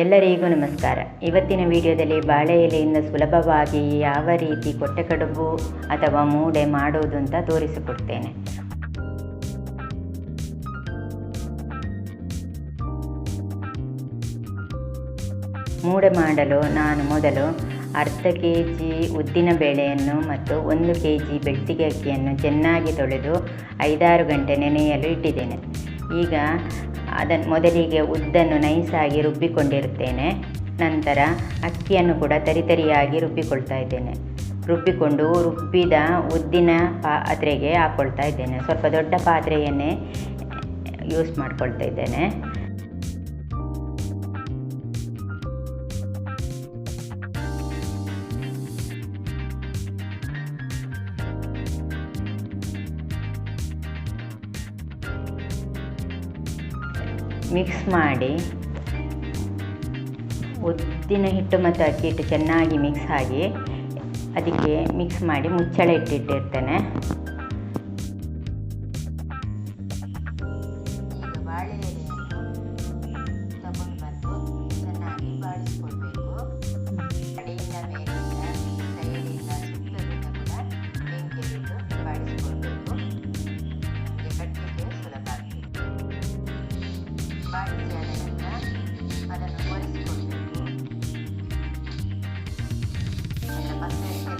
ಎಲ್ಲರಿಗೂ ನಮಸ್ಕಾರ. ಇವತ್ತಿನ ವಿಡಿಯೋದಲ್ಲಿ ಬಾಳೆ ಎಲೆಯಿಂದ ಸುಲಭವಾಗಿ ಯಾವ ರೀತಿ ಕೊಟ್ಟೆ ಕಡುಬು ಅಥವಾ ಮೂಡೆ ಮಾಡೋದು ಅಂತ ತೋರಿಸಿಕೊಡ್ತೇನೆ. ಮೂಡೆ ಮಾಡಲು ನಾನು ಮೊದಲು ಅರ್ಧ ಕೆ ಜಿ ಉದ್ದಿನ ಬೇಳೆಯನ್ನು ಮತ್ತು ಒಂದು ಕೆ ಜಿ ಬೆಳ್ತಿಗೆ ಅಕ್ಕಿಯನ್ನು ಚೆನ್ನಾಗಿ ತೊಳೆದು ಐದಾರು ಗಂಟೆ ನೆನೆಯಲು ಇಟ್ಟಿದ್ದೇನೆ. ಈಗ ಅದನ್ನು ಮೊದಲಿಗೆ ಉದ್ದನ್ನು ನೈಸಾಗಿ ರುಬ್ಬಿಕೊಂಡಿರುತ್ತೇನೆ ನಂತರ ಅಕ್ಕಿಯನ್ನು ಕೂಡ ತರಿತರಿಯಾಗಿ ರುಬ್ಬಿಕೊಳ್ತಾ ಇದ್ದೇನೆ. ರುಬ್ಬಿಕೊಂಡು ರುಬ್ಬಿದ ಉದ್ದಿನ ಪಾತ್ರೆಗೆ ಹಾಕ್ಕೊಳ್ತಾ ಇದ್ದೇನೆ. ಸ್ವಲ್ಪ ದೊಡ್ಡ ಪಾತ್ರೆಯನ್ನೇ ಯೂಸ್ ಮಾಡ್ಕೊಳ್ತಾ ಇದ್ದೇನೆ. ಮಿಕ್ಸ್ ಮಾಡಿ ಉದ್ದಿನ ಹಿಟ್ಟು ಮತ್ತು ಅಕ್ಕಿ ಹಿಟ್ಟು ಚೆನ್ನಾಗಿ ಮಿಕ್ಸ್ ಆಗಿ ಅದಕ್ಕೆ ಮಿಕ್ಸ್ ಮಾಡಿ ಮುಚ್ಚಳ ಇಟ್ಟಿಟ್ಟಿರ್ತೇನೆ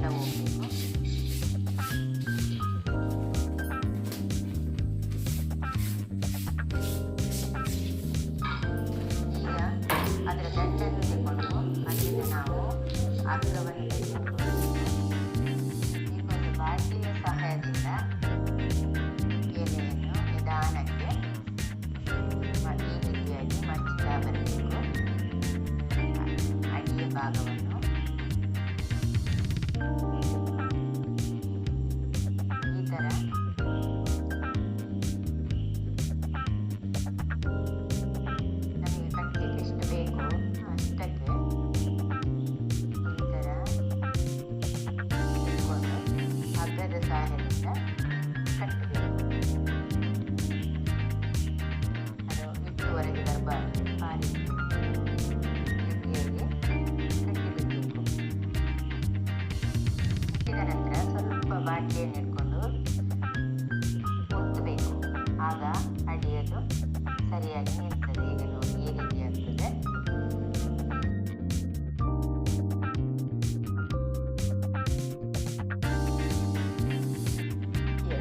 Gracias. nada lá. ಕಟ್ಟಿದ ನಂತರ ಸ್ವಲ್ಪ ಬಾಟಲಿಯನ್ನು ಇಟ್ಕೊಂಡು ಒತ್ತಬೇಕು ಆಗ ಅಡಿಯಲು ಸರಿಯಾಗಿ ನಿಲ್ತದೆ. ಈಗ ನೋಡಿ ಈ ರೀತಿ ಆಗ್ತದೆ.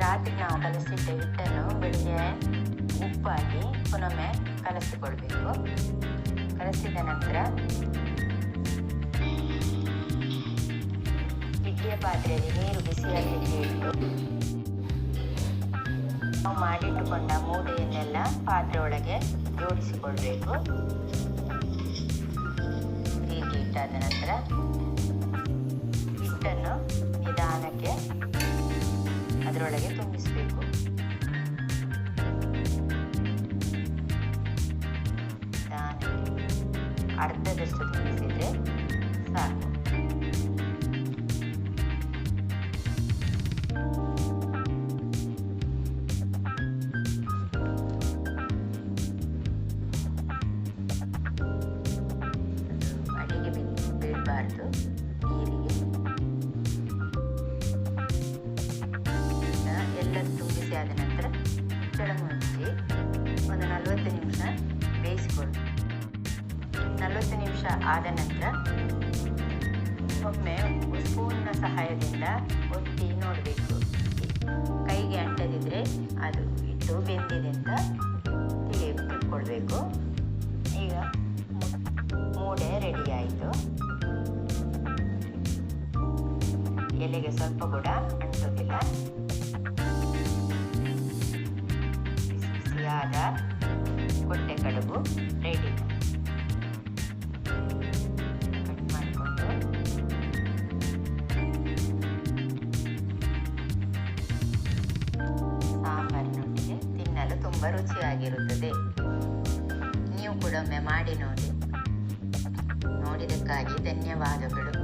ರಾತ್ರಿ ನಾವು ಕಲಸಿಟ್ಟ ಹಿಟ್ಟನ್ನು ಬೆಳಿಗ್ಗೆ ಉಪ್ಪಾಗಿ ಪುನೊಮ್ಮೆ ಕಲಸಿಕೊಳ್ಬೇಕು ಕಲಸಿದ ನಂತರ ಇಡ್ಲಿಯ ಪಾತ್ರೆಯಲ್ಲಿ ನೀರು ಬಿಸಿಯಾಗಲಿಕ್ಕೆ ಇಟ್ಟು ನಾವು ಮಾಡಿಟ್ಟುಕೊಂಡ ಮೂಡೆಯನ್ನೆಲ್ಲ ಪಾತ್ರೆ ಒಳಗೆ ಜೋಡಿಸಿಕೊಳ್ಬೇಕು. ಹೀಗೆ ಇಟ್ಟಾದ ನಂತರ ಹಿಟ್ಟನ್ನು ನಿಧಾನಕ್ಕೆ ಅದರೊಳಗೆ ತುಂಬಿಸಬೇಕು. ಅರ್ಧದಷ್ಟು ತುಂಬಿಸಿದ್ರೆ ಸಾಕು. ಈಗ ಎಲ್ಲ ತುಂಬಿಸಿ ಆದ ನಂತರ ಕೆಳಮುಚ್ಚಿ ಮುಚ್ಚಿ ಒಂದು ನಲವತ್ತು ನಿಮಿಷ ಬೇಯಿಸಿಕೊಳ್ಳಿ. ನಲವತ್ತು ನಿಮಿಷ ಆದ ನಂತರ ಒಮ್ಮೆ ಸ್ಪೂನ್ನ ಸಹಾಯದಿಂದ ಒತ್ತಿ ನೋಡಬೇಕು. ಕೈಗೆ ಅಂಟದಿದ್ರೆ ಅದು ಇಟ್ಟು ಬೆಂದಿದೆ ಅಂತ ತಿಳಿ ತಿಳ್ಕೊಳ್ಬೇಕು ಈಗ ಮೂಡೆ ರೆಡಿ ಆಯಿತು. ಎಲೆಗೆ ಸ್ವಲ್ಪ ಕೂಡ ಅಂಟೋದಿಲ್ಲ ಬಿಸಿ ಬಿಸಿಯಾದ ಕೊಟ್ಟೆ ಕಡುಬು ರೆಡಿ ತಿನ್ನಲು ತುಂಬ ರುಚಿಯಾಗಿರುತ್ತದೆ. ನೀವು ಕೂಡ ಒಮ್ಮೆ ಮಾಡಿ ನೋಡಿ. ನೋಡಿದಕ್ಕಾಗಿ ಧನ್ಯವಾದಗಳು.